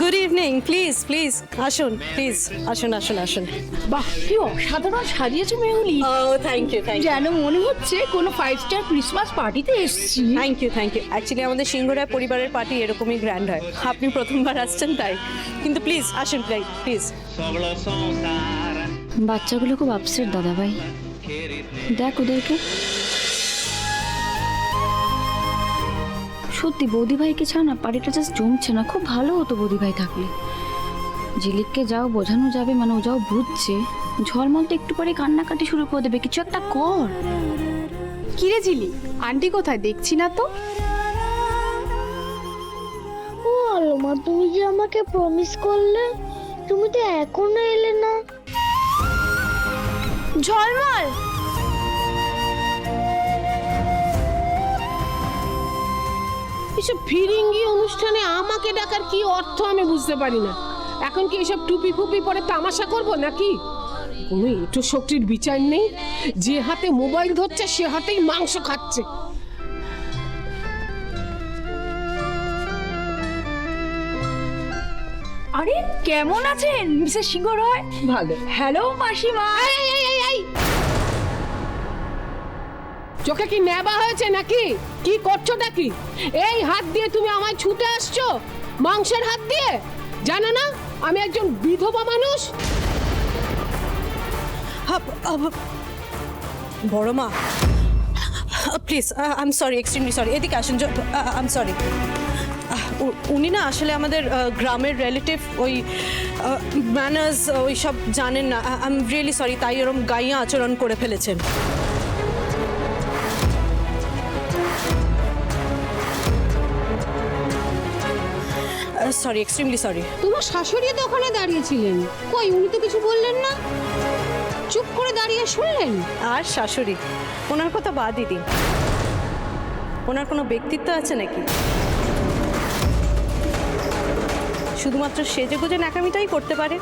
Good evening please please আসুন please আসুন আসুন আসুন। বাহ কি অসাধারণ সাজিয়েছো মেহুলি। ও থ্যাংক ইউ থ্যাংক ইউ যেন মনে হচ্ছে কোনো ফাইভ স্টার ক্রিসমাস পার্টিতে এসেছি। Thank you thank you actually আমাদের সিংহরা পরিবারের পার্টি এরকমই গ্র্যান্ড হয়। আপনি প্রথমবার আসছেন তাই। কিন্তু প্লিজ আসুন প্লিজ সংসার। বাচ্চাগুলো খুব আপসেট দাদাভাই। দেখ ওদেরকে। সত্যি বৌদিভাইকে ছাড় না পার্টিটা জাস্ট জমছে না। খুব ভালো হতো বৌদিভাই থাকলে। ঝিলিককে যাও বোঝানো যাবে মানে ও যাও বুঝছে। ঝলমল তো একটু পরে কান্নাকাটি শুরু করে দেবে। কিছু একটা কর। কিরে ঝিলি আন্টি কোথায়? দেখছি না তো। ও আলোমা তুমি যে আমাকে প্রমিস করলে তুমি তো এখনও এলে না। ঝলমল! এসব ফিরিঙ্গি অনুষ্ঠানে আমাকে ডাকার কি অর্থ আমি বুঝতে পারি না। এখন কি এসব টুপি ফুপি পরে তামাশা করব নাকি? কোনো একটু শক্তির বিচার নেই? যে হাতে মোবাইল ধরছে সে হাতেই মাংস খাচ্ছে। আরে কেমন আছেন মিসেস সিংহ রয় ভালো। হ্যালো মাসিমা। চোখে কি নেবা হয়েছে নাকি? কি করছোটা কি? এই হাত দিয়ে তুমি আমায় ছুটে আসছো? মাংসের হাত দিয়ে? জানো না, আমি একজন বিধবা মানুষ। বড় মা। Please I am sorry extremely sorry এদিকে আসুন আই এম সরি উনি না আসলে আমাদের গ্রামের রিলেটিভ ওই ম্যানার্স ওই সব জানেন না। আই এম রিয়েলি সরি তাই ওরম গাইয়া আচরণ করে ফেলেছেন। সরি এক্সট্রিমলি সরি তোমার শাশুড়ি তো ওখানে দাঁড়িয়েছিলেন। কই উনি তো কিছু বললেন না? চুপ করে দাঁড়িয়ে শুনলেন? আর শাশুড়ি ওনার কথা বাদই দিন। ওনার কোনো ব্যক্তিত্ব আছে নাকি? শুধুমাত্র সেজে গুজে ন্যাকামিটাই করতে পারে।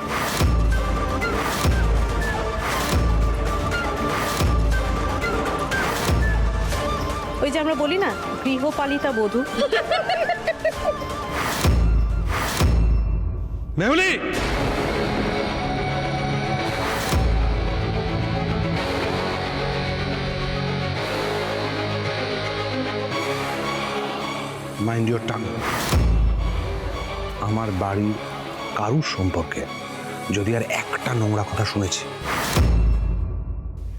ওই যে আমরা বলি না গৃহপালিতা বধূ। মেহুলি! মাইন্ড ইউর টাং আমার বাড়ি কারুর সম্পর্কে যদি আর একটা নোংরা কথা শুনেছি,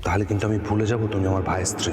তাহলে কিন্তু আমি ভুলে যাব তুমি আমার ভাইয়ের স্ত্রী।